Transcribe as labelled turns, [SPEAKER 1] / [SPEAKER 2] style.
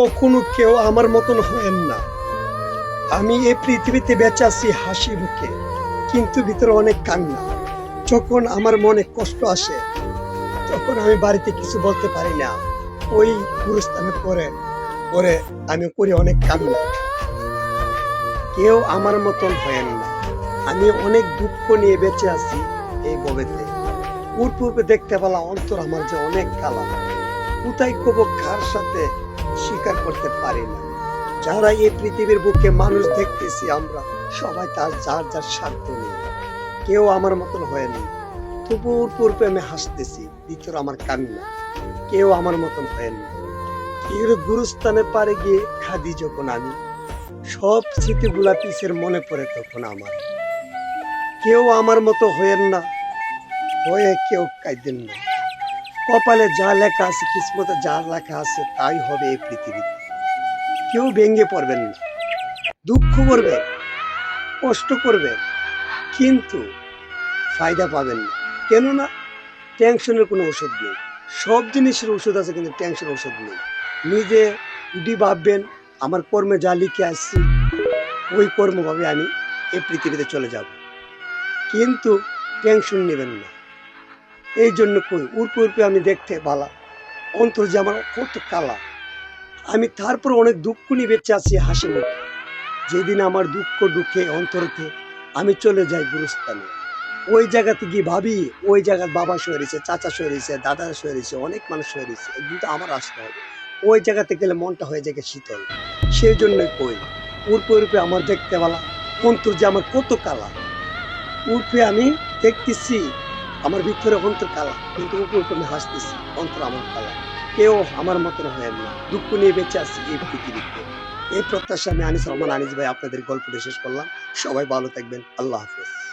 [SPEAKER 1] কখনো কেউ আমার মতন হয়েন না। আমি এই পৃথিবীতে বেঁচে আছি হাসি মুখে, কিন্তু ভিতরে অনেক কান্না। যখন আমার মনে কষ্ট আসে, তখন আমি বাড়িতে কিছু বলতে পারি না। ওই গুরুস্থানে পরে পরে আমি করি অনেক কান্না। কেউ আমার মতন হয়েন না। আমি অনেক দুঃখ নিয়ে বেঁচে আছি এই ববেতে পূর্বে দেখতে পেলা অন্তর আমার যে অনেক কালা। কোথায় কব কার সাথে স্বীকার করতে পারি না। যারা এই পৃথিবীর বুকে মানুষ দেখতেছি আমরা, সবাই তার যার যার স্বার্থ নিয়ে। কেউ আমার মতন হয়নি তবুও পূর্বে আমি হাসতেছি ভিতর আমার কান্না। কেউ আমার মতন হয়নি এর গুরুস্থানে পারে গিয়ে খাদি যখন আমি, সব স্মৃতিগুলা পিসের মনে পড়ে তখন আমার। কেউ আমার মতো হয়েন না, হয়ে কেউ কাঁদেন না। কপালে যা লেখা আছে, কিসমতে যা লেখা আছে, তাই হবে এই পৃথিবীতে কেউ ভেঙে পড়বেন না। দুঃখ করবে, কষ্ট করবে, কিন্তু ফায়দা পাবেন না। কেননা টেনশনের কোনো ওষুধ নেই। সব জিনিসের ওষুধ আছে, কিন্তু টেনশনের ওষুধ নেই। নিজে যদি ভাববেন, আমার কর্মে যা লিখে আসছি, ওই কর্মভাবে আমি এই পৃথিবীতে চলে যাব। কিন্তু টেনশন নেবেন না। এই জন্য কই? উর্পে উর্পে আমি দেখতে বালা। অন্তর যে আমার কত কালা। আমি তারপর অনেক দুঃখ নিয়ে বেঁচে আছি হাসি মুখে যেদিন আমার দুঃখ দুঃখে অন্তরতে আমি চলে যাই গুরুস্থানে। ওই জায়গাতে গিয়ে ভাবি, ওই জায়গায় বাবা রয়েছে চাচা রয়েছে দাদা রয়েছে অনেক মানুষ রয়েছে কিন্তু আমার আসতে হবে। ওই জায়গাতে গেলে মনটা হয়ে যায় শীতল। সেই জন্যই কই উর্পে উর্পে আমার দেখতে পালা অন্তর যে আমার কত কালা। উর্পে আমি দেখতেছি আমার ভিতরে অন্তর কালা, কিন্তু উপর উপর হাসতেছি, অন্তর আমার কালা। কেউ আমার মতন হয় না। দুঃখ নিয়ে বেঁচে আসছি এই পৃথিবীতে। এই প্রত্যাশা আমি আনিস রহমান, আনিস ভাই আপনাদের গল্পটা শেষ করলাম। সবাই ভালো থাকবেন। আল্লাহ হাফেজ।